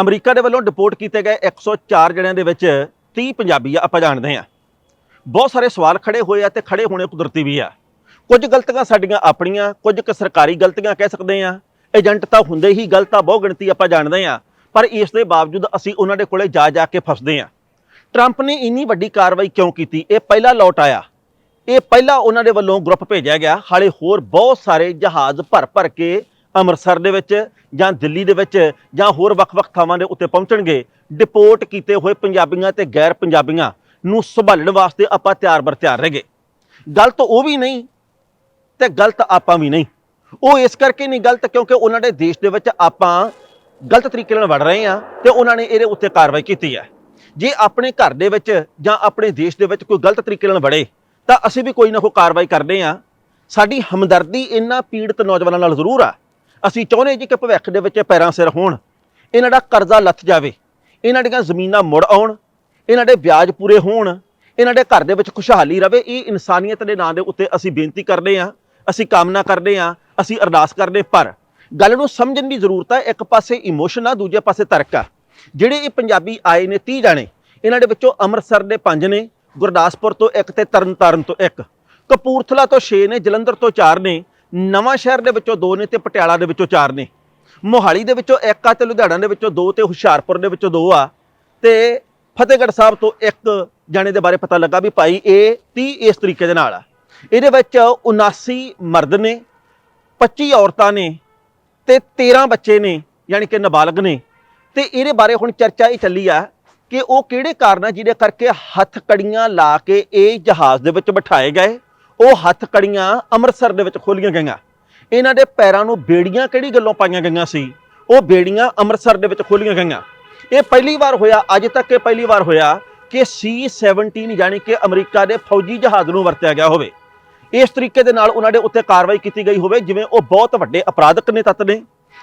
America ਦੇ ਵੱਲੋਂ deport ਕੀਤੇ ਗਏ 104 ਜਣਿਆਂ ਦੇ ਵਿੱਚ 30 ਪੰਜਾਬੀ ਆ, ਆਪਾਂ ਜਾਣਦੇ ਆ ਬਹੁਤ ਸਾਰੇ ਸਵਾਲ ਖੜੇ ਹੋਏ ਆ ਤੇ ਖੜੇ ਹੋਣੇ ਕੁਦਰਤੀ ਵੀ ਆ। ਕੁਝ ਗਲਤੀਆਂ ਸਾਡੀਆਂ ਆਪਣੀਆਂ, ਕੁਝ ਕੁ ਸਰਕਾਰੀ ਗਲਤੀਆਂ ਕਹਿ ਸਕਦੇ ਆ ਏਜੰਟ ਤਾਂ ਹੁੰਦੇ ਹੀ ਗਲਤ ਆ ਬਹੁ ਗਿਣਤੀ ਆਪਾਂ ਜਾਣਦੇ ਆ ਪਰ ਇਸ ਦੇ ਬਾਵਜੂਦ ਅਸੀਂ ਉਹਨਾਂ ਦੇ ਕੋਲੇ ਜਾ ਜਾ ਕੇ ਫਸਦੇ ਆ ਟਰੰਪ ਨੇ ਇੰਨੀ ਵੱਡੀ ਕਾਰਵਾਈ ਕਿਉਂ ਕੀਤੀ? ਇਹ ਪਹਿਲਾ ਲੋਟ ਆਇਆ। ਇਹ ਪਹਿਲਾ ਉਹਨਾਂ ਦੇ ਵੱਲੋਂ ਗਰੁੱਪ ਭੇਜਿਆ ਗਿਆ। ਹਾਲੇ ਹੋਰ ਬਹੁਤ ਸਾਰੇ ਜਹਾਜ਼ ਭਰ ਭਰ ਕੇ ਅੰਮ੍ਰਿਤਸਰ ਦੇ ਵਿੱਚ ਜਾਂ ਦਿੱਲੀ ਦੇ ਵਿੱਚ ਜਾਂ ਹੋਰ ਵੱਖ-ਵੱਖ ਥਾਵਾਂ ਦੇ ਉੱਤੇ ਪਹੁੰਚਣਗੇ ਡਿਪੋਰਟ ਕੀਤੇ ਹੋਏ ਪੰਜਾਬੀਆਂ ਤੇ ਗੈਰ ਪੰਜਾਬੀਆਂ ਨੂੰ ਸੰਭਾਲਣ ਵਾਸਤੇ ਆਪਾਂ ਤਿਆਰ ਬਰ ਤਿਆਰ ਰਹਿ ਗਏ। ਗਲਤ ਉਹ ਵੀ ਨਹੀਂ ਤੇ ਗਲਤ ਆਪਾਂ ਵੀ ਨਹੀਂ। ਉਹ ਇਸ ਕਰਕੇ ਨਹੀਂ ਗਲਤ ਕਿਉਂਕਿ ਉਹਨਾਂ ਦੇ ਦੇਸ਼ ਦੇ ਵਿੱਚ ਆਪਾਂ ਗਲਤ ਤਰੀਕੇ ਨਾਲ ਵੜ ਰਹੇ ਆ ਤੇ ਉਹਨਾਂ ਨੇ ਇਹਦੇ ਉੱਤੇ ਕਾਰਵਾਈ ਕੀਤੀ ਹੈ। ਜੇ ਆਪਣੇ ਘਰ ਦੇ ਵਿੱਚ ਜਾਂ ਆਪਣੇ ਦੇਸ਼ ਦੇ ਵਿੱਚ ਕੋਈ ਗਲਤ ਤਰੀਕੇ ਨਾਲ ਵੜੇ, ਤਾਂ ਅਸੀਂ ਵੀ ਕੋਈ ਨਾ ਕੋਈ ਕਾਰਵਾਈ ਕਰਦੇ ਆ ਸਾਡੀ ਹਮਦਰਦੀ ਇਹਨਾਂ ਪੀੜਤ ਨੌਜਵਾਨਾਂ ਨਾਲ ਜ਼ਰੂਰ ਆ ਅਸੀਂ ਚਾਹੁੰਦੇ ਜੀ ਕਿ ਭਵਿੱਖ ਦੇ ਵਿੱਚ ਇਹ ਪੈਰਾਂ ਸਿਰ ਹੋਣ, ਇਹਨਾਂ ਦਾ ਕਰਜ਼ਾ ਲੱਥ ਜਾਵੇ, ਇਹਨਾਂ ਦੀਆਂ ਜ਼ਮੀਨਾਂ ਮੁੜ ਆਉਣ, ਇਹਨਾਂ ਦੇ ਵਿਆਜ ਪੂਰੇ ਹੋਣ, ਇਹਨਾਂ ਦੇ ਘਰ ਦੇ ਵਿੱਚ ਖੁਸ਼ਹਾਲੀ ਰਵੇ, ਇਹ ਇਨਸਾਨੀਅਤ ਦੇ ਨਾਂ ਦੇ ਉੱਤੇ ਅਸੀਂ ਬੇਨਤੀ ਕਰਦੇ ਹਾਂ, ਅਸੀਂ ਕਾਮਨਾ ਕਰਦੇ ਹਾਂ, ਅਸੀਂ ਅਰਦਾਸ ਕਰਦੇ ਪਰ ਗੱਲ ਨੂੰ ਸਮਝਣ ਦੀ ਜ਼ਰੂਰਤ ਹੈ, ਇੱਕ ਪਾਸੇ ਇਮੋਸ਼ਨ ਆ, ਦੂਜੇ ਪਾਸੇ ਤਰਕ ਆ। ਜਿਹੜੇ ਇਹ ਪੰਜਾਬੀ ਆਏ ਨੇ 30 ਜਾਣੇ, ਇਹਨਾਂ ਦੇ ਵਿੱਚੋਂ ਅੰਮ੍ਰਿਤਸਰ ਦੇ 5 ਨੇ, ਗੁਰਦਾਸਪੁਰ ਤੋਂ ਇੱਕ ਤੇ ਤਰਨਤਾਰਨ ਤੋਂ ਇੱਕ, ਕਪੂਰਥਲਾ ਤੋਂ 6 ਨੇ, ਜਲੰਧਰ ਤੋਂ 4 ਨੇ ਨਵਾਂ ਸ਼ਹਿਰ ਦੇ ਵਿੱਚੋਂ ਦੋ ਨੇ ਤੇ ਪਟਿਆਲਾ ਦੇ ਵਿੱਚੋਂ ਚਾਰ ਨੇ। ਮੋਹਾਲੀ ਦੇ ਵਿੱਚੋਂ ਇੱਕ ਆ ਤੇ ਲੁਧਿਆਣਾ ਦੇ ਵਿੱਚੋਂ ਦੋ ਤੇ ਹੁਸ਼ਿਆਰਪੁਰ ਦੇ ਵਿੱਚੋਂ ਦੋ ਆ। ਤੇ ਫਤਿਹਗੜ੍ਹ ਸਾਹਿਬ ਤੋਂ ਇੱਕ ਜਾਣੇ ਦੇ ਬਾਰੇ ਪਤਾ ਲੱਗਾ ਵੀ ਭਾਈ ਇਹ 30 ਇਸ ਤਰੀਕੇ ਦੇ ਨਾਲ ਆ। ਇਹਦੇ ਵਿੱਚ 79 ਮਰਦ ਨੇ 25 ਔਰਤਾਂ ਨੇ ਤੇ 13 ਬੱਚੇ ਨੇ, ਯਾਨੀ ਕਿ ਨਾਬਾਲਗ ਨੇ। ਤੇ ਇਹਦੇ ਬਾਰੇ ਹੁਣ ਚਰਚਾ ਇਹ ਚੱਲੀ ਆ ਕਿ ਉਹ ਕਿਹੜੇ ਕਾਰਨ ਆ ਜਿਹਦੇ ਕਰਕੇ ਹੱਥ ਕੜੀਆਂ ਲਾ ਕੇ ਇਹ ਜਹਾਜ਼ ਦੇ ਵਿੱਚ ਬਿਠਾਏ ਗਏ। ਉਹ ਹੱਥ ਕੜੀਆਂ ਅੰਮ੍ਰਿਤਸਰ ਦੇ ਵਿੱਚ ਖੋਲੀਆਂ ਗਈਆਂ। ਇਹਨਾਂ ਦੇ ਪੈਰਾਂ ਨੂੰ ਬੇੜੀਆਂ ਕਿਹੜੀ ਗੱਲੋਂ ਪਾਈਆਂ ਗਈਆਂ ਸੀ? ਉਹ ਬੇੜੀਆਂ ਅੰਮ੍ਰਿਤਸਰ ਦੇ ਵਿੱਚ ਖੋਲੀਆਂ ਗਈਆਂ। ਇਹ ਪਹਿਲੀ ਵਾਰ ਹੋਇਆ, ਅੱਜ ਤੱਕ ਇਹ ਪਹਿਲੀ ਵਾਰ ਹੋਇਆ ਕਿ C-17 ਯਾਨੀ ਕਿ ਅਮਰੀਕਾ ਦੇ ਫੌਜੀ ਜਹਾਜ਼ ਨੂੰ ਵਰਤਿਆ ਗਿਆ ਹੋਵੇ। ਇਸ ਤਰੀਕੇ ਦੇ ਨਾਲ ਉਹਨਾਂ ਦੇ ਉੱਤੇ ਕਾਰਵਾਈ ਕੀਤੀ ਗਈ ਹੋਵੇ, ਜਿਵੇਂ ਉਹ ਬਹੁਤ ਵੱਡੇ ਅਪਰਾਧਕ ਨੇ ਤੱਤ ਨੇ,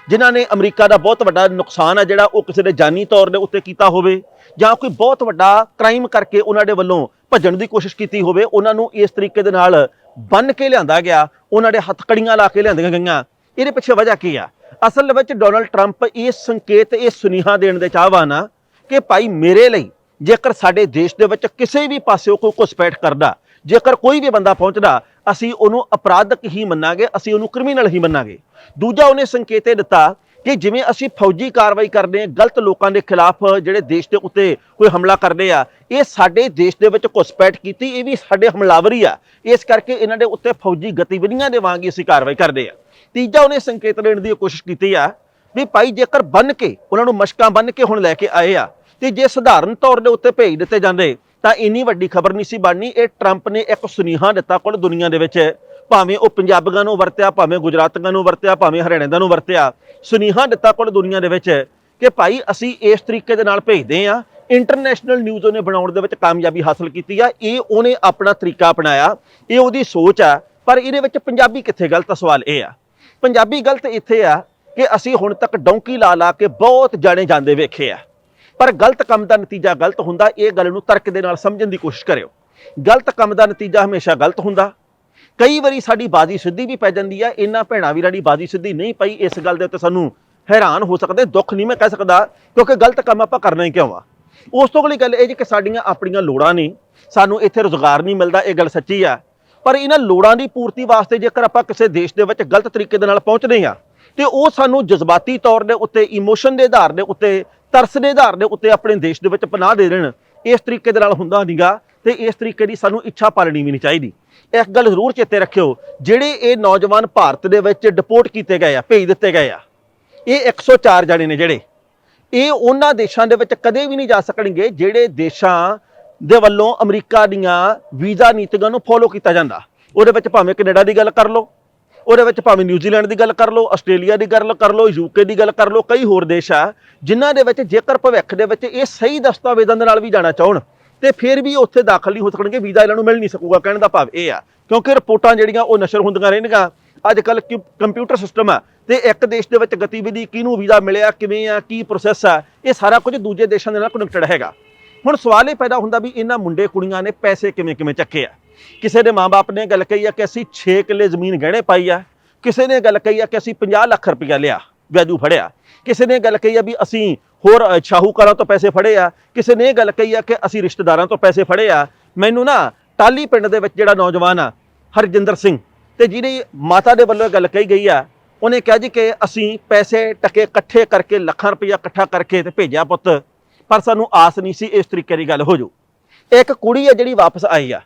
ਜਿਨ੍ਹਾਂ ਨੇ ਅਮਰੀਕਾ ਦਾ ਬਹੁਤ ਵੱਡਾ ਨੁਕਸਾਨ ਆ ਜਿਹੜਾ ਉਹ ਕਿਸੇ ਦੇ ਜਾਨੀ ਤੌਰ ਦੇ ਉੱਤੇ ਕੀਤਾ ਹੋਵੇ ਜਾਂ ਕੋਈ ਬਹੁਤ ਵੱਡਾ ਕ੍ਰਾਈਮ ਕਰਕੇ ਉਹਨਾਂ ਦੇ ਵੱਲੋਂ ਭੱਜਣ ਦੀ ਕੋਸ਼ਿਸ਼ ਕੀਤੀ ਹੋਵੇ, ਉਹਨਾਂ ਨੂੰ ਇਸ ਤਰੀਕੇ ਦੇ ਨਾਲ ਬੰਨ ਕੇ ਲਿਆਂਦਾ ਗਿਆ, ਉਹਨਾਂ ਦੇ ਹੱਥ ਕੜੀਆਂ ਲਾ ਕੇ ਲਿਆਂਦੀਆਂ ਗਈਆਂ। ਇਹਦੇ ਪਿੱਛੇ ਵਜ੍ਹਾ ਕੀ ਆ? ਅਸਲ ਵਿੱਚ ਡੋਨਲਡ ਟਰੰਪ ਇਹ ਸੰਕੇਤ, ਇਹ ਸੁਨੇਹਾ ਦੇਣ ਦੇ ਚਾਹਵਾਨ ਆ ਕਿ ਭਾਈ ਮੇਰੇ ਲਈ ਜੇਕਰ ਸਾਡੇ ਦੇਸ਼ ਦੇ ਵਿੱਚ ਕਿਸੇ ਵੀ ਪਾਸੇ ਕੋਈ ਘੁਸਪੈਠ ਕਰਦਾ, ਜੇਕਰ ਕੋਈ ਵੀ ਬੰਦਾ ਪਹੁੰਚਦਾ, ਅਸੀਂ ਉਹਨੂੰ ਅਪਰਾਧਕ ਹੀ ਮੰਨਾਂਗੇ, ਅਸੀਂ ਉਹਨੂੰ ਕ੍ਰਿਮੀਨਲ ਹੀ ਮੰਨਾਂਗੇ। ਦੂਜਾ ਉਹਨੇ ਸੰਕੇਤ ਇਹ ਦਿੱਤਾ ਕਿ ਜਿਵੇਂ ਅਸੀਂ ਫੌਜੀ ਕਾਰਵਾਈ ਕਰਦੇ ਹਾਂ, ਗਲਤ ਲੋਕਾਂ ਦੇ ਖਿਲਾਫ ਜਿਹੜੇ ਦੇਸ਼ ਦੇ ਉੱਤੇ ਕੋਈ ਹਮਲਾ ਕਰਦੇ ਆ, ਇਹ ਸਾਡੇ ਦੇਸ਼ ਦੇ ਵਿੱਚ ਘੁਸਪੈਠ ਕੀਤੀ, ਇਹ ਵੀ ਸਾਡੇ ਹਮਲਾਵਰੀ ਆ। ਇਸ ਕਰਕੇ ਇਹਨਾਂ ਦੇ ਉੱਤੇ ਫੌਜੀ ਗਤੀਵਿਧੀਆਂ ਦੇ ਵਾਂਗ ਹੀ ਅਸੀਂ ਕਾਰਵਾਈ ਕਰਦੇ ਆ। ਤੀਜਾ ਉਹਨੇ ਸੰਕੇਤ ਦੇਣ ਦੀ ਕੋਸ਼ਿਸ਼ ਕੀਤੀ ਆ ਵੀ ਭਾਈ ਜੇਕਰ ਬੰਨ ਕੇ, ਉਹਨਾਂ ਨੂੰ ਮਸ਼ਕਾਂ ਬੰਨ ਕੇ ਹੁਣ ਲੈ ਕੇ ਆਏ ਆ, ਤੇ ਜੇ ਸਧਾਰਨ ਤੌਰ ਦੇ ਉੱਤੇ ਭੇਜ ਦਿੱਤੇ ਜਾਂਦੇ, ਤਾਂ ਇੰਨੀ ਵੱਡੀ ਖਬਰ ਨਹੀਂ ਸੀ ਬਣਨੀ। ਇਹ ਟਰੰਪ ਨੇ ਇੱਕ ਸੁਨੇਹਾ ਦਿੱਤਾ ਕੁੱਲ ਦੁਨੀਆ ਦੇ ਵਿੱਚ ਭਾਵੇਂ ਉਹ ਪੰਜਾਬੀਆਂ ਨੂੰ ਵਰਤਿਆ, ਭਾਵੇਂ ਗੁਜਰਾਤੀਆਂ ਨੂੰ ਵਰਤਿਆ, ਭਾਵੇਂ ਹਰਿਆਣਿਆਂ ਨੂੰ ਵਰਤਿਆ, ਸੁਨੇਹਾ ਦਿੱਤਾ ਕੁੱਲ ਦੁਨੀਆ ਦੇ ਵਿੱਚ ਕਿ ਭਾਈ ਅਸੀਂ ਇਸ ਤਰੀਕੇ ਦੇ ਨਾਲ ਭੇਜਦੇ ਆ ਇੰਟਰਨੈਸ਼ਨਲ ਨਿਊਜ਼ ਉਹਨੇ ਬਣਾਉਣ ਦੇ ਵਿੱਚ ਕਾਮਯਾਬੀ ਹਾਸਲ ਕੀਤੀ ਆ। ਇਹ ਉਹਨੇ ਆਪਣਾ ਤਰੀਕਾ ਅਪਣਾਇਆ। ਇਹ ਉਹਦੀ ਸੋਚ ਆ। ਪਰ ਇਹਦੇ ਵਿੱਚ ਪੰਜਾਬੀ ਕਿੱਥੇ ਗਲਤ ਸਵਾਲ ਇਹ ਆ। ਪੰਜਾਬੀ ਗਲਤ ਇੱਥੇ ਆ ਕਿ ਅਸੀਂ ਹੁਣ ਤੱਕ ਡੌਂਕੀ ਲਾ ਲਾ ਕੇ ਬਹੁਤ ਜਾਣੇ ਜਾਂਦੇ ਵੇਖੇ ਆ। ਪਰ ਗਲਤ ਕੰਮ ਦਾ ਨਤੀਜਾ ਗਲਤ ਹੁੰਦਾ, ਇਹ ਗੱਲ ਨੂੰ ਤਰਕ ਦੇ ਨਾਲ ਸਮਝਣ ਦੀ ਕੋਸ਼ਿਸ਼ ਕਰਿਓ। ਗਲਤ ਕੰਮ ਦਾ ਨਤੀਜਾ ਹਮੇਸ਼ਾ ਗਲਤ ਹੁੰਦਾ। ਕਈ ਵਾਰੀ ਸਾਡੀ ਬਾਜੀ ਸਿੱਧੀ ਵੀ ਪੈ ਜਾਂਦੀ ਆ ਇਹਨਾਂ ਭੈਣਾਂ ਵੀਰਾਂ ਦੀ ਬਾਜੀ ਸਿੱਧੀ ਨਹੀਂ ਪਈ, ਇਸ ਗੱਲ ਦੇ ਉੱਤੇ ਸਾਨੂੰ ਹੈਰਾਨ ਹੋ ਸਕਦੇ, ਦੁੱਖ ਨਹੀਂ ਮੈਂ ਕਹਿ ਸਕਦਾ, ਕਿਉਂਕਿ ਗਲਤ ਕੰਮ ਆਪਾਂ ਕਰਨਾ ਹੀ ਕਿਉਂ ਆ? ਉਸ ਤੋਂ ਅਗਲੀ ਗੱਲ ਇਹ ਜੀ ਕਿ ਸਾਡੀਆਂ ਆਪਣੀਆਂ ਲੋੜਾਂ ਨੇ, ਸਾਨੂੰ ਇੱਥੇ ਰੋਜ਼ਗਾਰ ਨਹੀਂ ਮਿਲਦਾ, ਇਹ ਗੱਲ ਸੱਚੀ ਆ। ਪਰ ਇਹਨਾਂ ਲੋੜਾਂ ਦੀ ਪੂਰਤੀ ਵਾਸਤੇ ਜੇਕਰ ਆਪਾਂ ਕਿਸੇ ਦੇਸ਼ ਦੇ ਵਿੱਚ ਗਲਤ ਤਰੀਕੇ ਦੇ ਨਾਲ ਪਹੁੰਚਦੇ ਆ ਤੇ ਉਹ ਸਾਨੂੰ ਜਜ਼ਬਾਤੀ ਤੌਰ ਦੇ ਉੱਤੇ ਇਮੋਸ਼ਨ ਦੇ ਆਧਾਰ ਦੇ ਉੱਤੇ, ਤਰਸ ਦੇ ਆਧਾਰ ਦੇ ਉੱਤੇ ਆਪਣੇ ਦੇਸ਼ ਦੇ ਵਿੱਚ ਪਨਾਹ ਦੇ ਦੇਣ, ਇਸ ਤਰੀਕੇ ਦੇ ਨਾਲ ਹੁੰਦਾ ਨਹੀਂਗਾ, ਤੇ ਇਸ ਤਰੀਕੇ ਦੀ ਸਾਨੂੰ ਇੱਛਾ ਪਾਲਣੀ ਵੀ ਨਹੀਂ ਚਾਹੀਦੀ। ਇੱਕ ਗੱਲ ਜ਼ਰੂਰ ਚੇਤੇ ਰੱਖਿਓ, ਜਿਹੜੇ ਇਹ ਨੌਜਵਾਨ ਭਾਰਤ ਦੇ ਵਿੱਚ ਡਿਪੋਰਟ ਕੀਤੇ ਗਏ ਆ, ਭੇਜ ਦਿੱਤੇ ਗਏ ਆ, ਇਹ 104 ਜਣੇ ਨੇ ਜਿਹੜੇ। ਇਹ ਉਹਨਾਂ ਦੇਸ਼ਾਂ ਦੇ ਵਿੱਚ ਕਦੇ ਵੀ ਨਹੀਂ ਜਾ ਸਕਣਗੇ ਜਿਹੜੇ ਦੇਸ਼ਾਂ ਦੇ ਵੱਲੋਂ ਅਮਰੀਕਾ ਦੀਆਂ ਵੀਜ਼ਾ ਨੀਤੀਆਂ ਨੂੰ ਫੋਲੋ ਕੀਤਾ ਜਾਂਦਾ। ਉਹਦੇ ਵਿੱਚ ਭਾਵੇਂ ਕੈਨੇਡਾ ਦੀ ਗੱਲ ਕਰ ਲਓ, ਉਹਦੇ ਵਿੱਚ ਭਾਵੇਂ ਨਿਊਜ਼ੀਲੈਂਡ ਦੀ ਗੱਲ ਕਰ ਲਓ, ਆਸਟ੍ਰੇਲੀਆ ਦੀ ਗੱਲ ਕਰ ਲਓ ਯੂਕੇ ਦੀ ਗੱਲ ਕਰ ਲਓ, ਕਈ ਹੋਰ ਦੇਸ਼ ਆ, ਜਿਨ੍ਹਾਂ ਦੇ ਵਿੱਚ ਜੇਕਰ ਭਵਿੱਖ ਦੇ ਵਿੱਚ ਇਹ ਸਹੀ ਦਸਤਾਵੇਜ਼ਾਂ ਦੇ ਨਾਲ ਵੀ ਜਾਣਾ ਚਾਹਣ ਤੇ ਫਿਰ ਵੀ ਉੱਥੇ ਦਾਖਲ ਨਹੀਂ ਹੋ ਸਕਣਗੇ, ਵੀਜ਼ਾ ਇਹਨਾਂ ਨੂੰ ਮਿਲ ਨਹੀਂ ਸਕੂਗਾ, ਕਹਿਣ ਦਾ ਭਾਵ ਇਹ ਆ। ਕਿਉਂਕਿ ਰਿਪੋਰਟਾਂ ਜਿਹੜੀਆਂ ਉਹ ਨਸ਼ਰ ਹੁੰਦੀਆਂ ਰਹਿਣਗੀਆਂ। ਅੱਜ ਕੱਲ ਕੰਪਿਊਟਰ ਸਿਸਟਮ ਆ ਤੇ ਇੱਕ ਦੇਸ਼ ਦੇ ਵਿੱਚ ਗਤੀਵਿਧੀ ਕਿਹਨੂੰ ਵੀਜ਼ਾ ਮਿਲਿਆ, ਕਿਵੇਂ ਆ, ਕੀ ਪ੍ਰੋਸੈਸ ਆ, ਇਹ ਸਾਰਾ ਕੁਝ ਦੂਜੇ ਦੇਸ਼ਾਂ ਦੇ ਨਾਲ ਕਨੈਕਟਡ ਹੈਗਾ। ਹੁਣ ਸਵਾਲ ਇਹ ਪੈਦਾ ਹੁੰਦਾ ਵੀ ਇਹਨਾਂ ਮੁੰਡੇ ਕੁੜੀਆਂ ਨੇ ਪੈਸੇ ਕਿਵੇਂ ਕਿਵੇਂ ਚੱਕੇ ਆ? ਕਿਸੇ ਦੇ ਮਾਪੇ ਨੇ ਗੱਲ ਕਹੀ ਆ ਕਿ ਅਸੀਂ 6 ਕਿੱਲੇ ਜ਼ਮੀਨ ਗਹਿਣੇ ਪਾਈ ਆ, ਕਿਸੇ ਨੇ ਗੱਲ ਕਹੀ ਆ ਕਿ ਅਸੀਂ 50 ਲੱਖ ਰੁਪਇਆ ਲਿਆ। ਵੈਜੂ ਫੜਿਆ। ਕਿਸੇ ਨੇ ਗੱਲ ਕਹੀ ਆ ਵੀ ਅਸੀਂ ਹੋਰ ਸ਼ਾਹੂਕਾਰਾਂ ਤੋਂ ਪੈਸੇ ਫੜੇ ਆ। ਕਿਸੇ ਨੇ ਇਹ ਗੱਲ ਕਹੀ ਆ ਕਿ ਅਸੀਂ ਰਿਸ਼ਤੇਦਾਰਾਂ ਤੋਂ ਪੈਸੇ ਫੜੇ ਆ। ਮੈਨੂੰ ਨਾ ਟਾਲੀ ਪਿੰਡ ਦੇ ਵਿੱਚ ਜਿਹੜਾ ਨੌਜਵਾਨ ਆ, ਹਰਜਿੰਦਰ ਸਿੰਘ, ਤੇ ਜਿਹਦੀ ਮਾਤਾ ਦੇ ਵੱਲੋਂ ਇਹ ਗੱਲ ਕਹੀ ਗਈ ਆ, ਉਹਨੇ ਕਿਹਾ ਜੀ ਕਿ ਅਸੀਂ ਪੈਸੇ ਟਕੇ ਇਕੱਠੇ ਕਰਕੇ, ਲੱਖਾਂ ਰੁਪਈਆ ਇਕੱਠਾ ਕਰਕੇ ਤੇ ਭੇਜਿਆ ਪੁੱਤ, ਪਰ ਸਾਨੂੰ ਆਸ ਨਹੀਂ ਸੀ ਇਸ ਤਰੀਕੇ ਦੀ ਗੱਲ ਹੋ ਜੂ। ਇੱਕ ਕੁੜੀ ਆ ਜਿਹੜੀ ਵਾਪਸ ਆਈ ਆ,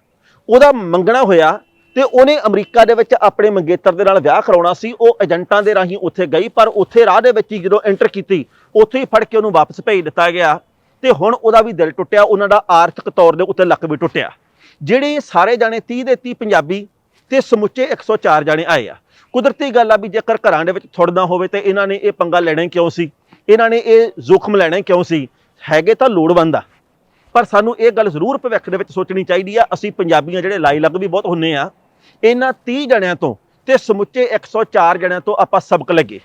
ਉਹਦਾ ਮੰਗਣਾ ਹੋਇਆ ਤੇ ਉਹਨੇ ਅਮਰੀਕਾ ਦੇ ਵਿੱਚ ਆਪਣੇ ਮੰਗੇਤਰ ਦੇ ਨਾਲ ਵਿਆਹ ਕਰਾਉਣਾ ਸੀ, ਉਹ ਏਜੰਟਾਂ ਦੇ ਰਾਹੀਂ ਉੱਥੇ ਗਈ, ਪਰ ਉੱਥੇ ਰਾਹ ਦੇ ਵਿੱਚ ਹੀ ਜਦੋਂ ਐਂਟਰ ਕੀਤੀ, ਉੱਥੇ ਹੀ ਫੜ ਕੇ ਉਹਨੂੰ ਵਾਪਸ ਭੇਜ ਦਿੱਤਾ ਗਿਆ। ਤੇ ਹੁਣ ਉਹਦਾ ਵੀ ਦਿਲ ਟੁੱਟਿਆ, ਉਹਨਾਂ ਦਾ ਆਰਥਿਕ ਤੌਰ ਦੇ ਉੱਤੇ ਲੱਕ ਵੀ ਟੁੱਟਿਆ। ਜਿਹੜੇ ਸਾਰੇ ਜਾਣੇ 30 ਦੇ 30 ਪੰਜਾਬੀ ਤੇ ਸਮੁੱਚੇ 104 ਜਾਣੇ ਆਏ ਆ। ਕੁਦਰਤੀ ਗੱਲ ਆ ਵੀ ਜੇਕਰ ਘਰਾਂ ਦੇ ਵਿੱਚ ਥੁੜਨਾ ਹੋਵੇ ਤੇ ਇਹਨਾਂ ਨੇ ਇਹ ਪੰਗਾ ਲੈਣਾ ਕਿਉਂ ਸੀ? ਇਹਨਾਂ ਨੇ ਇਹ ਜ਼ੋਖਮ ਲੈਣਾ ਕਿਉਂ ਸੀ? ਹੈਗੇ ਤਾਂ ਲੋੜਵੰਦ ਆ। ਪਰ ਸਾਨੂੰ ਇਹ ਗੱਲ ਜ਼ਰੂਰ ਭਵਿੱਖ ਦੇ ਵਿੱਚ ਸੋਚਣੀ ਚਾਹੀਦੀ ਆ, ਅਸੀਂ ਪੰਜਾਬੀਆਂ ਜਿਹੜੇ ਲਾਈ ਲੱਗ ਵੀ ਬਹੁਤ ਹੁੰਨੇ ਆ। ਇਹਨਾਂ 30 ਜਣਿਆਂ ਤੋਂ ਤੇ ਸਮੁੱਚੇ 104 ਜਣਿਆਂ ਤੋਂ ਆਪਾਂ ਸਬਕ ਲੱਗੇ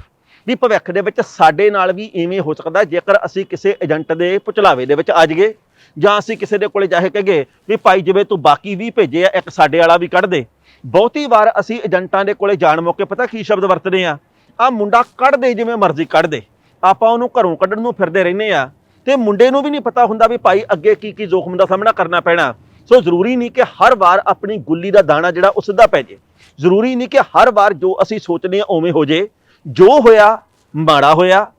ਵੀ ਭਵਿੱਖ ਦੇ ਵਿੱਚ ਸਾਡੇ ਨਾਲ ਵੀ ਇਵੇਂ ਹੋ ਸਕਦਾ, ਜੇਕਰ ਅਸੀਂ ਕਿਸੇ ਏਜੰਟ ਦੇ ਪੁਚਲਾਵੇ ਦੇ ਵਿੱਚ ਆ ਜਾਈਏ, ਜਾਂ ਅਸੀਂ ਕਿਸੇ ਦੇ ਕੋਲੇ ਜਾ ਕੇ ਕਹੀਏ ਵੀ ਭਾਈ ਜਿਵੇਂ ਤੂੰ ਬਾਕੀ ਵੀ ਭੇਜੇ ਆ, ਇੱਕ ਸਾਡੇ ਵਾਲਾ ਵੀ ਕੱਢ ਦੇ। ਬਹੁਤੀ ਵਾਰ ਅਸੀਂ ਏਜੰਟਾਂ ਦੇ ਕੋਲੇ ਜਾਣ ਮੌਕੇ ਪਤਾ ਕੀ ਸ਼ਬਦ ਵਰਤਦੇ ਆ? ਆ ਮੁੰਡਾ ਕੱਢ ਦੇ ਜਿਵੇਂ ਮਰਜ਼ੀ ਕੱਢ ਦੇ। ਆਪਾਂ ਉਹਨੂੰ ਘਰੋਂ ਕੱਢਣ ਨੂੰ ਫਿਰਦੇ ਰਹਿੰਦੇ ਆ। ਤੇ ਮੁੰਡੇ ਨੂੰ ਵੀ ਨਹੀਂ ਪਤਾ ਹੁੰਦਾ ਵੀ ਭਾਈ ਅੱਗੇ ਕੀ ਕੀ ਜ਼ੋਖਮ ਦਾ ਸਾਹਮਣਾ ਕਰਨਾ ਪੈਣਾ। ਸੋ ਜ਼ਰੂਰੀ ਨਹੀਂ ਕਿ ਹਰ ਵਾਰ ਆਪਣੀ ਗੁੱਲੀ ਦਾ ਦਾਣਾ ਜਿਹੜਾ ਉਹ ਸਿੱਧਾ ਪੈ ਜੇ। ਜ਼ਰੂਰੀ ਨਹੀਂ ਕਿ ਹਰ ਵਾਰ ਜੋ ਅਸੀਂ ਸੋਚਦੇ ਆ ਉਵੇਂ ਹੋ ਜੇ। ਜੋ ਹੋਇਆ, ਮਾੜਾ ਹੋਇਆ,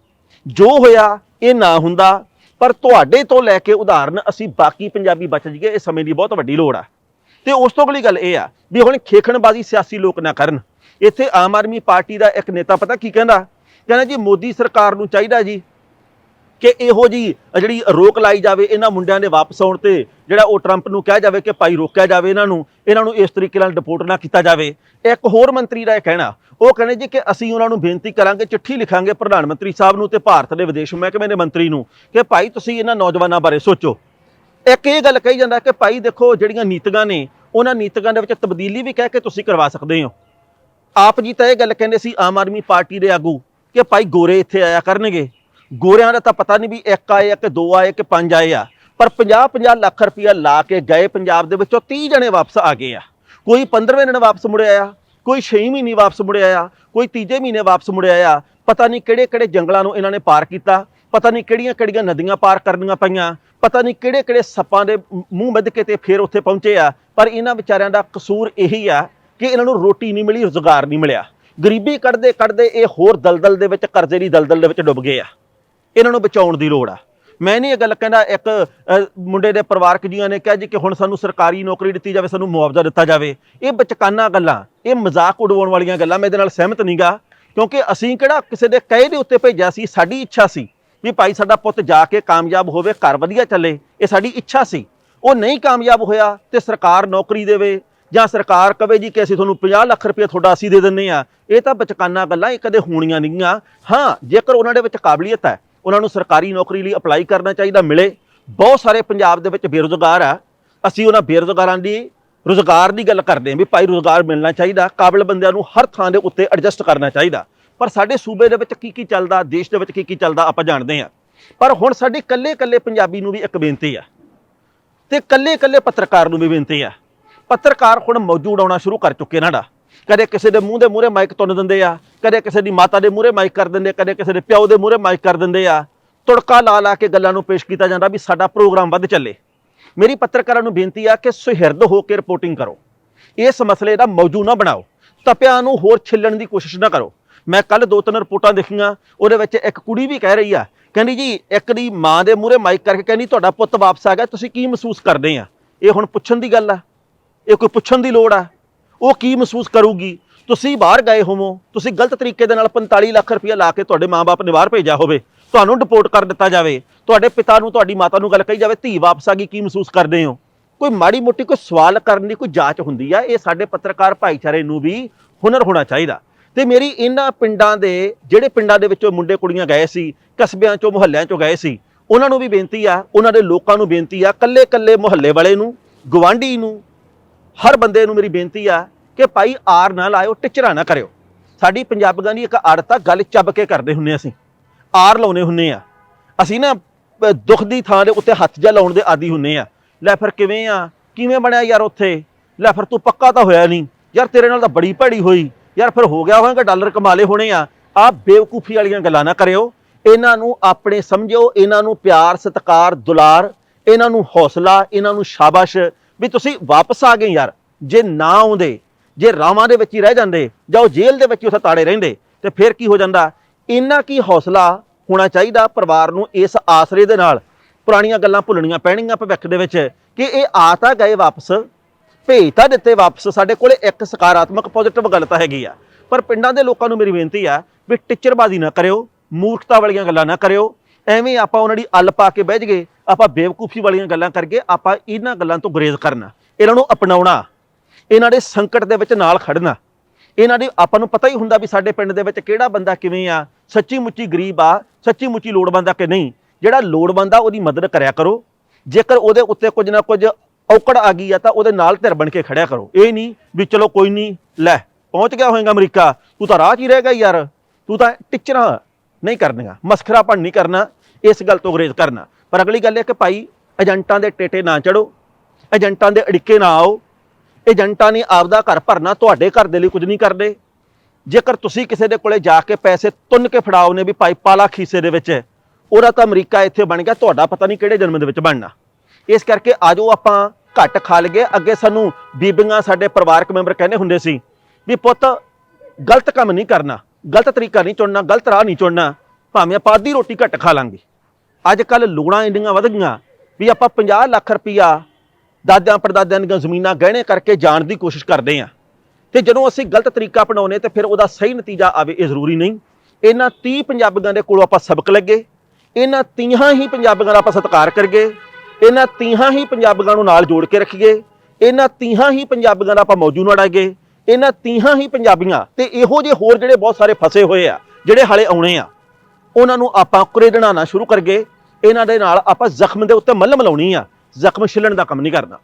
ਜੋ ਹੋਇਆ, ਇਹ ਨਾ ਹੁੰਦਾ। ਪਰ ਤੁਹਾਡੇ ਤੋਂ ਲੈ ਕੇ ਉਦਾਹਰਨ ਅਸੀਂ ਬਾਕੀ ਪੰਜਾਬੀ ਬਚ ਜਾਈਏ ਇਹ ਸਮੇਂ ਦੀ ਬਹੁਤ ਵੱਡੀ ਲੋੜ ਆ। ਤੇ ਉਸ ਤੋਂ ਅਗਲੀ ਗੱਲ ਇਹ ਆ ਵੀ ਹੁਣ ਖੇਖਣਬਾਜ਼ੀ ਸਿਆਸੀ ਲੋਕ ਨਾ ਕਰਨ। ਇੱਥੇ ਆਮ ਆਦਮੀ ਪਾਰਟੀ ਦਾ ਇੱਕ ਨੇਤਾ ਪਤਾ ਕੀ ਕਹਿੰਦਾ? ਕਹਿੰਦਾ ਜੀ, ਮੋਦੀ ਸਰਕਾਰ ਨੂੰ ਚਾਹੀਦਾ ਜੀ। ਕਿ ਇਹੋ ਜੀ ਜਿਹੜੀ ਰੋਕ ਲਾਈ ਜਾਵੇ ਇਹਨਾਂ ਮੁੰਡਿਆਂ ਦੇ ਵਾਪਸ ਆਉਣ ਤੇ, ਜਿਹੜਾ ਉਹ ਟਰੰਪ ਨੂੰ ਕਿਹਾ ਜਾਵੇ ਕਿ ਭਾਈ ਰੋਕਿਆ ਜਾਵੇ ਇਹਨਾਂ ਨੂੰ ਇਹਨਾਂ ਨੂੰ ਇਸ ਤਰੀਕੇ ਨਾਲ ਡਿਪੋਰਟ ਨਾ ਕੀਤਾ ਜਾਵੇ। ਇੱਕ ਹੋਰ ਮੰਤਰੀ ਦਾ ਇਹ ਕਹਿਣਾ, ਉਹ ਕਹਿੰਦੇ ਜੀ ਕਿ ਅਸੀਂ ਉਹਨਾਂ ਨੂੰ ਬੇਨਤੀ ਕਰਾਂਗੇ, ਚਿੱਠੀ ਲਿਖਾਂਗੇ ਪ੍ਰਧਾਨ ਮੰਤਰੀ ਸਾਹਿਬ ਨੂੰ ਤੇ ਭਾਰਤ ਦੇ ਵਿਦੇਸ਼ ਮਹਿਕਮੇ ਦੇ ਮੰਤਰੀ ਨੂੰ ਕਿ ਭਾਈ ਤੁਸੀਂ ਇਹਨਾਂ ਨੌਜਵਾਨਾਂ ਬਾਰੇ ਸੋਚੋ। ਇੱਕ ਇਹ ਗੱਲ ਕਹੀ ਜਾਂਦਾ ਕਿ ਭਾਈ ਦੇਖੋ ਜਿਹੜੀਆਂ ਨੀਤੀਆਂ ਨੇ, ਉਹਨਾਂ ਨੀਤੀਆਂ ਦੇ ਵਿੱਚ ਤਬਦੀਲੀ ਵੀ ਕਹਿ ਕੇ ਤੁਸੀਂ ਕਰਵਾ ਸਕਦੇ ਹੋ। ਆਪ ਜੀ ਤਾਂ ਇਹ ਗੱਲ ਕਹਿੰਦੇ ਸੀ, ਆਮ ਆਦਮੀ ਪਾਰਟੀ ਦੇ ਆਗੂ, ਕਿ ਭਾਈ ਗੋਰੇ ਇੱਥੇ ਆਇਆ ਕਰਨਗੇ। ਗੋਰਿਆਂ ਦਾ ਤਾਂ ਪਤਾ ਨਹੀਂ ਵੀ ਇੱਕ ਆਏ ਆ ਕਿ ਦੋ ਆਏ ਕਿ ਪੰਜ ਆਏ ਆ। ਪਰ 50-50 ਲੱਖ ਰੁਪਇਆ ਲਾ ਕੇ ਗਏ ਪੰਜਾਬ ਦੇ ਵਿੱਚੋਂ 30 ਜਣੇ ਵਾਪਸ ਆ ਗਏ ਆ। ਕੋਈ 15ਵੇਂ ਦਿਨ ਵਾਪਸ ਮੁੜਿਆ ਆ ਕੋਈ 6 ਮਹੀਨੇ ਵਾਪਸ ਮੁੜਿਆ ਆ ਕੋਈ ਤੀਜੇ ਮਹੀਨੇ ਵਾਪਸ ਮੁੜਿਆ ਆ ਪਤਾ ਨਹੀਂ ਕਿਹੜੇ-ਕਿਹੜੇ ਜੰਗਲਾਂ ਨੂੰ ਇਹਨਾਂ ਨੇ ਪਾਰ ਕੀਤਾ, ਪਤਾ ਨਹੀਂ ਕਿਹੜੀਆਂ-ਕਿਹੜੀਆਂ ਨਦੀਆਂ ਪਾਰ ਕਰਨੀਆਂ ਪਈਆਂ, ਪਤਾ ਨਹੀਂ ਕਿਹੜੇ-ਕਿਹੜੇ ਸੱਪਾਂ ਦੇ ਮੂੰਹ ਮਿੱਧ ਕੇ ਤੇ ਫੇਰ ਉੱਥੇ ਪਹੁੰਚੇ ਆ। ਪਰ ਇਹਨਾਂ ਵਿਚਾਰਿਆਂ ਦਾ ਕਸੂਰ ਇਹੀ ਆ ਕਿ ਇਹਨਾਂ ਨੂੰ ਰੋਟੀ ਨਹੀਂ ਮਿਲੀ, ਰੁਜ਼ਗਾਰ ਨਹੀਂ ਮਿਲਿਆ। ਗਰੀਬੀ ਕੱਢਦੇ ਕੱਢਦੇ ਇਹ ਹੋਰ ਦਲਦਲ ਦੇ ਵਿੱਚ, ਕਰਜ਼ੇ ਦੀ ਦਲਦਲ ਦੇ ਵਿੱਚ ਡੁੱਬ ਗਏ ਆ। ਇਹਨਾਂ ਨੂੰ ਬਚਾਉਣ ਦੀ ਲੋੜ ਆ। ਮੈਂ ਨਹੀਂ ਇਹ ਗੱਲ ਕਹਿੰਦਾ ਇੱਕ ਅ, ਮੁੰਡੇ ਦੇ ਪਰਿਵਾਰਕ ਜੀਆਂ ਨੇ ਕਿਹਾ ਜੀ ਕਿ ਹੁਣ ਸਾਨੂੰ ਸਰਕਾਰੀ ਨੌਕਰੀ ਦਿੱਤੀ ਜਾਵੇ ਸਾਨੂੰ ਮੁਆਵਜ਼ਾ ਦਿੱਤਾ ਜਾਵੇ। ਇਹ ਬਚਕਾਨਾ ਗੱਲਾਂ ਇਹ ਮਜ਼ਾਕ ਉਡਾਉਣ ਵਾਲੀਆਂ ਗੱਲਾਂ ਮੈਂ ਇਹਦੇ ਨਾਲ ਸਹਿਮਤ ਨਹੀਂਗਾ ਕਿਉਂਕਿ ਅਸੀਂ ਕਿਹੜਾ ਕਿਸੇ ਦੇ ਕਹੇ ਦੇ ਉੱਤੇ ਭੇਜਿਆ ਸੀ ਸਾਡੀ ਇੱਛਾ ਸੀ ਵੀ ਭਾਈ ਸਾਡਾ ਪੁੱਤ ਜਾ ਕੇ ਕਾਮਯਾਬ ਹੋਵੇ ਘਰ ਵਧੀਆ ਚੱਲੇ ਇਹ ਸਾਡੀ ਇੱਛਾ ਸੀ। ਉਹ ਨਹੀਂ ਕਾਮਯਾਬ ਹੋਇਆ ਤੇ ਸਰਕਾਰ ਨੌਕਰੀ ਦੇਵੇ ਜਾਂ ਸਰਕਾਰ ਕਵੇ ਜੀ ਕਿ ਅਸੀਂ ਤੁਹਾਨੂੰ 50 ਲੱਖ ਰੁਪਏ ਤੁਹਾਡਾ ਅਸੀਂ ਦੇ ਦਿੰਨੇ ਆ ਇਹ ਤਾਂ ਬਚਕਾਨਾ ਗੱਲਾਂ ਇਹ ਕਦੇ ਹੋਣੀਆਂ ਨਹੀਂਆਂ। ਹਾਂ ਜੇਕਰ ਉਹਨਾਂ ਦੇ ਵਿੱਚ ਕਾਬਲੀਅਤ ਹੈ ਉਹਨਾਂ ਨੂੰ ਸਰਕਾਰੀ ਨੌਕਰੀ ਲਈ ਅਪਲਾਈ ਕਰਨਾ ਚਾਹੀਦਾ ਮਿਲੇ। ਬਹੁਤ ਸਾਰੇ ਪੰਜਾਬ ਦੇ ਵਿੱਚ ਬੇਰੁਜ਼ਗਾਰ ਆ। ਅਸੀਂ ਉਹਨਾਂ ਬੇਰੁਜ਼ਗਾਰਾਂ ਦੀ, ਰੁਜ਼ਗਾਰ ਦੀ ਗੱਲ ਕਰਦੇ ਹਾਂ ਵੀ ਭਾਈ ਰੁਜ਼ਗਾਰ ਮਿਲਣਾ ਚਾਹੀਦਾ, ਕਾਬਲ ਬੰਦਿਆਂ ਨੂੰ ਹਰ ਥਾਂ ਦੇ ਉੱਤੇ ਐਡਜਸਟ ਕਰਨਾ ਚਾਹੀਦਾ। ਪਰ ਸਾਡੇ ਸੂਬੇ ਦੇ ਵਿੱਚ ਕੀ ਕੀ ਚੱਲਦਾ, ਦੇਸ਼ ਦੇ ਵਿੱਚ ਕੀ ਕੀ ਚੱਲਦਾ ਆਪਾਂ ਜਾਣਦੇ ਹਾਂ। ਪਰ ਹੁਣ ਸਾਡੀ ਕੱਲੇ-ਕੱਲੇ ਪੰਜਾਬੀ ਨੂੰ ਵੀ ਇੱਕ ਬੇਨਤੀ ਆ ਤੇ ਕੱਲੇ-ਕੱਲੇ ਪੱਤਰਕਾਰ ਨੂੰ ਵੀ ਬੇਨਤੀ ਆ। ਪੱਤਰਕਾਰ ਹੁਣ ਮੌਜੂਦ ਆਉਣਾ ਸ਼ੁਰੂ ਕਰ ਚੁੱਕੇ ਇਹਨਾਂ ਦਾ। ਕਦੇ ਕਿਸੇ ਦੇ ਮੂੰਹ ਦੇ ਮੂਹਰੇ ਮਾਈਕ ਤੁੰਨ ਦਿੰਦੇ ਆ, ਕਦੇ ਕਿਸੇ ਦੀ ਮਾਤਾ ਦੇ ਮੂਹਰੇ ਮਾਈਕ ਕਰ ਦਿੰਦੇ ਕਦੇ ਕਿਸੇ ਦੇ ਪਿਓ ਦੇ ਮੂਹਰੇ ਮਾਈਕ ਕਰ ਦਿੰਦੇ ਆ। ਤੁੜਕਾ ਲਾ ਲਾ ਕੇ ਗੱਲਾਂ ਨੂੰ ਪੇਸ਼ ਕੀਤਾ ਜਾਂਦਾ ਵੀ ਸਾਡਾ ਪ੍ਰੋਗਰਾਮ ਵੱਧ ਚੱਲੇ। ਮੇਰੀ ਪੱਤਰਕਾਰਾਂ ਨੂੰ ਬੇਨਤੀ ਆ ਕਿ ਸੁਹਿਰਦ ਹੋ ਕੇ ਰਿਪੋਰਟਿੰਗ ਕਰੋ। ਇਸ ਮਸਲੇ ਦਾ ਮੌਜੂ ਨਾ ਬਣਾਓ। ਤਪਿਆਂ ਨੂੰ ਹੋਰ ਛਿੱਲਣ ਦੀ ਕੋਸ਼ਿਸ਼ ਨਾ ਕਰੋ। ਮੈਂ ਕੱਲ ਦੋ ਤਿੰਨ ਰਿਪੋਰਟਾਂ ਦੇਖੀਆਂ, ਉਹਦੇ ਵਿੱਚ ਇੱਕ ਕੁੜੀ ਵੀ ਕਹਿ ਰਹੀ ਆ, ਕਹਿੰਦੀ ਜੀ, ਇੱਕ ਦੀ ਮਾਂ ਦੇ ਮੂਹਰੇ ਮਾਈਕ ਕਰਕੇ ਕਹਿੰਦੀ, ਤੁਹਾਡਾ ਪੁੱਤ ਵਾਪਸ ਆ ਗਿਆ, ਤੁਸੀਂ ਕੀ ਮਹਿਸੂਸ ਕਰਦੇ ਆ? ਇਹ ਹੁਣ ਪੁੱਛਣ ਦੀ ਗੱਲ ਆ। ਇਹ ਕੋਈ ਪੁੱਛਣ ਦੀ ਲੋੜ ਆ। ਉਹ ਕੀ ਮਹਿਸੂਸ ਕਰੂਗੀ? ਤੁਸੀਂ ਬਾਹਰ ਗਏ ਹੋਵੋ, ਤੁਸੀਂ ਗਲਤ ਤਰੀਕੇ ਦੇ ਨਾਲ 45 ਲੱਖ ਰੁਪਇਆ ਲਾ ਕੇ ਤੁਹਾਡੇ ਮਾਪੇ ਨੇ ਬਾਹਰ ਭੇਜਿਆ ਹੋਵੇ, ਤੁਹਾਨੂੰ ਡਿਪੋਰਟ ਕਰ ਦਿੱਤਾ ਜਾਵੇ, ਤੁਹਾਡੇ ਪਿਤਾ ਨੂੰ, ਤੁਹਾਡੀ ਮਾਤਾ ਨੂੰ ਗੱਲ ਕਹੀ ਜਾਵੇ, ਧੀ ਵਾਪਸ ਆ ਗਈ, ਕੀ ਮਹਿਸੂਸ ਕਰਦੇ ਹੋ? ਕੋਈ ਮਾੜੀ ਮੋਟੀ ਕੋਈ ਸਵਾਲ ਕਰਨ ਦੀ ਕੋਈ ਜਾਂਚ ਹੁੰਦੀ ਆ, ਇਹ ਸਾਡੇ ਪੱਤਰਕਾਰ ਭਾਈਚਾਰੇ ਨੂੰ ਵੀ ਹੁਨਰ ਹੋਣਾ ਚਾਹੀਦਾ। ਤੇ ਮੇਰੀ ਇਹਨਾਂ ਪਿੰਡਾਂ ਦੇ, ਜਿਹੜੇ ਪਿੰਡਾਂ ਦੇ ਵਿੱਚੋਂ ਮੁੰਡੇ ਕੁੜੀਆਂ ਗਏ ਸੀ, ਕਸਬਿਆਂ ਚੋਂ, ਮੁਹੱਲਿਆਂ ਚੋਂ ਗਏ ਸੀ, ਉਹਨਾਂ ਨੂੰ ਵੀ ਬੇਨਤੀ ਆ, ਉਹਨਾਂ ਦੇ ਲੋਕਾਂ ਨੂੰ ਬੇਨਤੀ ਆ ਕੱਲੇ ਕੱਲੇ ਮੁਹੱਲੇ ਵਾਲੇ ਨੂੰ ਗਵਾਂਢੀ ਨੂੰ ਹਰ ਬੰਦੇ ਨੂੰ ਮੇਰੀ ਬੇਨਤੀ ਆ ਕਿ ਭਾਈ ਆਰ ਨਾ ਲਾਇਓ, ਟਿਚਰਾ ਨਾ ਕਰਿਓ। ਸਾਡੀ ਪੰਜਾਬੀਆਂ ਦੀ ਇੱਕ ਆਦਤ ਆ ਗੱਲ ਚੱਬ ਕੇ ਕਰਦੇ ਹੁੰਨੇ ਅਸੀਂ। ਆਰ ਲਾਉਨੇ ਹੁੰਨੇ ਆ। ਅਸੀਂ ਨਾ ਦੁੱਖ ਦੀ ਥਾਂ ਦੇ ਉੱਤੇ ਹੱਥ ਜਾ ਲਾਉਣ ਦੇ ਆਦੀ ਹੁੰਨੇ ਆ। ਲੈ ਫਿਰ ਕਿਵੇਂ ਆ? ਕਿਵੇਂ ਬਣਿਆ ਯਾਰ ਉੱਥੇ? ਲੈ ਫਿਰ ਤੂੰ ਪੱਕਾ ਤਾਂ ਹੋਇਆ ਨਹੀਂ। ਯਾਰ ਤੇਰੇ ਨਾਲ ਤਾਂ ਬੜੀ ਭੈੜੀ ਹੋਈ। ਯਾਰ ਫਿਰ ਹੋ ਗਿਆ ਹੋਏਗਾ ਡਾਲਰ ਕਮਾ ਲਏ ਹੋਣੇ ਆ। ਆਹ ਬੇਵਕੂਫੀ ਵਾਲੀਆਂ ਗੱਲਾਂ ਨਾ ਕਰਿਓ। ਇਹਨਾਂ ਨੂੰ ਆਪਣੇ ਸਮਝਿਓ ਇਹਨਾਂ ਨੂੰ ਪਿਆਰ, ਸਤਿਕਾਰ, ਦੁਲਾਰ। ਇਹਨਾਂ ਨੂੰ ਹੌਸਲਾ, ਇਹਨਾਂ ਨੂੰ ਸ਼ਾਬਾਸ਼। ਵੀ ਤੁਸੀਂ ਵਾਪਸ ਆ ਗਏ ਯਾਰ। ਜੇ ਨਾ ਆਉਂਦੇ, ਜੇ ਰਾਵਾਂ ਦੇ ਵਿੱਚ ਹੀ ਰਹਿ ਜਾਂਦੇ, ਜਾਂ ਉਹ ਜੇਲ੍ਹ ਦੇ ਵਿੱਚ ਹੀ ਉੱਥੇ ਤਾੜੇ ਰਹਿੰਦੇ, ਤੇ ਫਿਰ ਕੀ ਹੋ ਜਾਂਦਾ? ਇੰਨਾ ਕੀ ਹੌਸਲਾ ਹੋਣਾ ਚਾਹੀਦਾ ਪਰਿਵਾਰ ਨੂੰ ਇਸ ਆਸਰੇ ਦੇ ਨਾਲ? ਪੁਰਾਣੀਆਂ ਗੱਲਾਂ ਭੁੱਲਣੀਆਂ ਪੈਣਗੀਆਂ ਭਵਿੱਖ ਦੇ ਵਿੱਚ ਕਿ ਇਹ ਆ ਤਾਂ ਗਏ ਵਾਪਸ, ਭੇਜ ਤਾਂ ਦਿੱਤੇ ਵਾਪਸ। ਸਾਡੇ ਕੋਲੇ ਇੱਕ ਸਕਾਰਾਤਮਕ ਪੋਜ਼ਿਟਿਵ ਗੱਲ ਤਾਂ ਹੈਗੀ ਆ। ਪਰ ਪਿੰਡਾਂ ਦੇ ਲੋਕਾਂ ਨੂੰ ਮੇਰੀ ਬੇਨਤੀ ਆ ਵੀ ਟਿੱਚਰਬਾਜ਼ੀ ਨਾ ਕਰਿਓ, ਮੂਰਖਤਾ ਵਾਲੀਆਂ ਗੱਲਾਂ ਨਾ ਕਰਿਓ। ਐਵੇਂ ਆਪਾਂ ਉਹਨਾਂ ਦੀ ਅੱਲ ਪਾ ਕੇ ਬਹਿ ਜਗੇ ਆਪਾਂ ਬੇਵਕੂਫੀ ਵਾਲੀਆਂ ਗੱਲਾਂ ਕਰਕੇ ਆਪਾਂ ਇਹਨਾਂ ਗੱਲਾਂ ਤੋਂ ਗੁਰੇਜ਼ ਕਰਨਾ, ਇਹਨਾਂ ਨੂੰ ਅਪਣਾਉਣਾ, ਇਹਨਾਂ ਦੇ ਸੰਕਟ ਦੇ ਵਿੱਚ ਨਾਲ ਖੜਨਾ। ਇਹਨਾਂ ਦੇ ਆਪਾਂ ਨੂੰ ਪਤਾ ਹੀ ਹੁੰਦਾ ਵੀ ਸਾਡੇ ਪਿੰਡ ਦੇ ਵਿੱਚ ਕਿਹੜਾ ਬੰਦਾ ਕਿਵੇਂ ਆ ਸੱਚੀ ਮੁੱਚੀ ਗਰੀਬ ਆ ਸੱਚੀ ਮੁੱਚੀ ਲੋੜਵੰਦ ਆ ਕਿ ਨਹੀਂ? ਜਿਹੜਾ ਲੋੜਵੰਦ ਆ, ਉਹਦੀ ਮਦਦ ਕਰਿਆ ਕਰੋ। ਜੇਕਰ ਉਹਦੇ ਉੱਤੇ ਕੁਝ ਨਾ ਕੁਝ ਔਕੜ ਆ ਗਈ ਆ, ਤਾਂ ਉਹਦੇ ਨਾਲ ਧਿਰ ਬਣ ਕੇ ਖੜਿਆ ਕਰੋ। ਇਹ ਨਹੀਂ ਵੀ ਚਲੋ ਕੋਈ ਨਹੀਂ, ਲੈ, ਪਹੁੰਚ ਗਿਆ ਹੋਏਗਾ ਅਮਰੀਕਾ, ਤੂੰ ਤਾਂ ਰਾਹ 'ਚ ਹੀ ਰਹਿ ਗਿਆ ਯਾਰ, ਤੂੰ ਤਾਂ ਟਿਚਰਾਂ। ਨਹੀਂ ਕਰਨੀਆਂ। ਮਸਖਰਾਪਣ ਨਹੀਂ ਕਰਨਾ, ਇਸ ਗੱਲ ਤੋਂ ਗੁਰੇਜ਼ ਕਰਨਾ। ਪਰ ਅਗਲੀ ਗੱਲ ਇਹ ਕਿ ਭਾਈ, ਏਜੰਟਾਂ ਦੇ ਟੇਟੇ ਨਾ ਚੜੋ, ਏਜੰਟਾਂ ਦੇ ਅੜਿੱਕੇ ਨਾ ਆਓ। ਏਜੰਟਾਂ ਨੇ ਆਪਦਾ ਘਰ ਭਰਨਾ, ਤੁਹਾਡੇ ਘਰ ਦੇ ਲਈ ਕੁਝ ਨਹੀਂ ਕਰਦੇ। ਜੇਕਰ ਤੁਸੀਂ ਕਿਸੇ ਦੇ ਕੋਲੇ ਜਾ ਕੇ ਪੈਸੇ ਤੁੰਨ ਕੇ ਫੜਾਓ ਨੇ ਵੀ ਭਾਈ ਪਾਲਾ ਖੀਸੇ ਦੇ ਵਿੱਚ, ਉਹਦਾ ਤਾਂ ਅਮਰੀਕਾ ਇੱਥੇ ਬਣ ਗਿਆ, ਤੁਹਾਡਾ ਪਤਾ ਨਹੀਂ ਕਿਹੜੇ ਜਨਮ ਦੇ ਵਿੱਚ ਬਣਨਾ। ਇਸ ਕਰਕੇ ਆਜੋ ਆਪਾਂ ਘੱਟ ਖਾ ਲਈਏ। ਅੱਗੇ ਸਾਨੂੰ ਬੀਬੀਆਂ ਸਾਡੇ ਪਰਿਵਾਰਕ ਮੈਂਬਰ ਕਹਿੰਦੇ ਹੁੰਦੇ ਸੀ ਵੀ ਪੁੱਤ, ਗਲਤ ਕੰਮ ਨਹੀਂ ਕਰਨਾ। ਗਲਤ ਤਰੀਕਾ ਨਹੀਂ ਚੁਣਨਾ, ਗਲਤ ਰਾਹ ਨਹੀਂ ਚੁਣਨਾ, ਭਾਵੇਂ ਆਪਾਂ ਅੱਧੀ ਰੋਟੀ ਘੱਟ ਖਾ ਲਾਂਗੇ। ਅੱਜ ਕੱਲ ਲੋੜਾਂ ਇੰਨੀਆਂ ਵਧ ਗਈਆਂ, ਵੀ ਆਪਾਂ 50 ਲੱਖ ਰੁਪਈਆ ਦਾਦਿਆਂ ਪੜਦਾਦਿਆਂ ਦੀਆਂ ਜ਼ਮੀਨਾਂ ਗਹਿਣੇ ਕਰਕੇ ਜਾਣ ਦੀ ਕੋਸ਼ਿਸ਼ ਕਰਦੇ ਆਂ ਤੇ ਜਦੋਂ ਅਸੀਂ ਗਲਤ ਤਰੀਕਾ ਅਪਣਾਉਨੇ ਤੇ ਫਿਰ ਉਹਦਾ ਸਹੀ ਨਤੀਜਾ ਆਵੇ, ਇਹ ਜ਼ਰੂਰੀ ਨਹੀਂ। ਇਹਨਾਂ 30 ਪੰਜਾਬੀਆਂ ਦੇ ਕੋਲੋਂ ਆਪਾਂ ਸਬਕ ਲੱਗੇ, ਇਹਨਾਂ 30 ਹੀ ਪੰਜਾਬੀਆਂ ਦਾ ਆਪਾਂ ਸਤਿਕਾਰ ਕਰੀਏ, ਇਹਨਾਂ 30 ਹੀ ਪੰਜਾਬੀਆਂ ਨੂੰ ਨਾਲ ਜੋੜ ਕੇ ਰੱਖੀਏ, ਇਹਨਾਂ 30 ਹੀ ਪੰਜਾਬੀਆਂ ਦਾ ਆਪਾਂ ਮੌਜੂ ਨਾ ਉਡਾਈਏ। ਇਹਨਾਂ 30 ਹੀ ਪੰਜਾਬੀਆਂ ਤੇ ਇਹੋ ਜਿਹੇ ਹੋਰ ਜਿਹੜੇ ਬਹੁਤ ਸਾਰੇ ਫਸੇ ਹੋਏ ਆ, ਜਿਹੜੇ ਹਾਲੇ ਆਉਣੇ ਆ, ਉਹਨਾਂ ਨੂੰ ਆਪਾਂ ਕੁਰੇਦਣਾ ਨਾ ਸ਼ੁਰੂ ਕਰਗੇ। ਇਹਨਾਂ ਦੇ ਨਾਲ ਆਪਾਂ ਜ਼ਖਮ ਦੇ ਉੱਤੇ ਮੱਲਮ ਲਾਉਣੀ ਆ। ਜ਼ਖਮ ਛਿੱਲਣ ਦਾ ਕੰਮ ਨਹੀਂ ਕਰਨਾ।